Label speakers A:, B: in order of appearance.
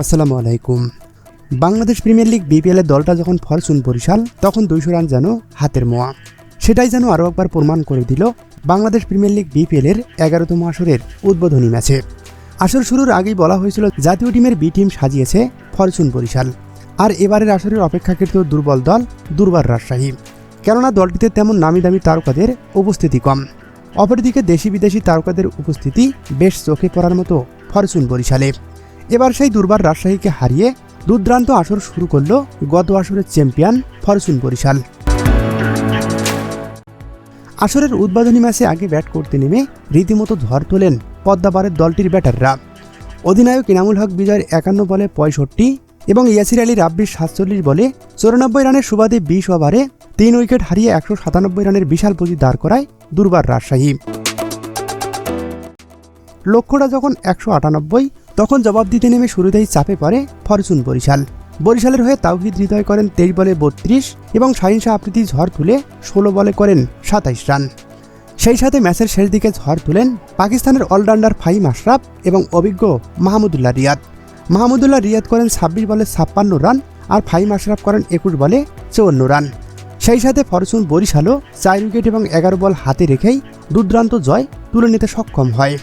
A: আসসালামু আলাইকুম। Bangladesh premier league বিপিএলের দলটা যখন ফরচুন বরিশাল, তখন দুইশো রান যেন হাতের মোয়া। সেটাই যেন আরও একবার প্রমাণ করে দিল বাংলাদেশ প্রিমিয়ার লিগ বিপিএলের এগারোতম আসরের উদ্বোধনী ম্যাচে। আসর শুরুর আগেই বলা হয়েছিল জাতীয় টিমের বি টিম সাজিয়েছে ফরচুন বরিশাল। আর এবারের আসরের অপেক্ষাকৃত দুর্বল দল দুর্বার রাজশাহী। কেননা দলটিতে তেমন নামি দামি তারকাদের উপস্থিতি কম। অপরদিকে দেশি বিদেশি তারকাদের উপস্থিতি বেশ চোখে পড়ার মতো ফরচুন বরিশালে। এবার সেই দুর্বার রাজশাহীকে হারিয়ে দুর্দান্ত আসর শুরু করল গত আসরের চ্যাম্পিয়ন ফরচুন বরিশাল। আসরের উদ্বোধনী ম্যাচে আগে ব্যাট করতে নেমে রীতিমতো ঝড় তোলেন পদ্মাপাড়ের দলটির ব্যাটাররা। অধিনায়ক ইনামুল হক বিজয়ের একান্ন বলে পঁয়ষট্টি এবং ইয়াসির আলী রাব্বির সাতচল্লিশ বলে চৌরানব্বই রানের সুবাদে বিশ ওভারে তিন উইকেট হারিয়ে একশো সাতানব্বই রানের বিশাল পুঁজি দাঁড় করায় দুর্বার রাজশাহী। লক্ষ্যটা যখন একশো আটানব্বই তখন জবাব দিতে নেমে শুরুতেই চাপে পড়ে ফরচুন বরিশাল। বরিশালের হয়ে তাওহিদ হৃদয় করেন তেইশ বলে বত্রিশ এবং শাহিন শাহ আফ্রিদি ঝড় তুলে ষোলো বলে করেন সাতাইশ রান। সেই সাথে ম্যাচের শেষ দিকে ঝড় তুলেন পাকিস্তানের অলরাউন্ডার ফাহিম আশরাফ এবং অভিজ্ঞ মাহমুদুল্লাহ রিয়াদ। মাহমুদুল্লাহ রিয়াদ করেন ছাব্বিশ বলে ছাপ্পান্ন রান আর ফাহিম আশরাফ করেন একুশ বলে চৌন্ন রান। সেই সাথে ফরচুন বরিশালও চার উইকেট এবং এগারো বল হাতে রেখেই দুর্দান্ত জয় তুলে নিতে সক্ষম হয়।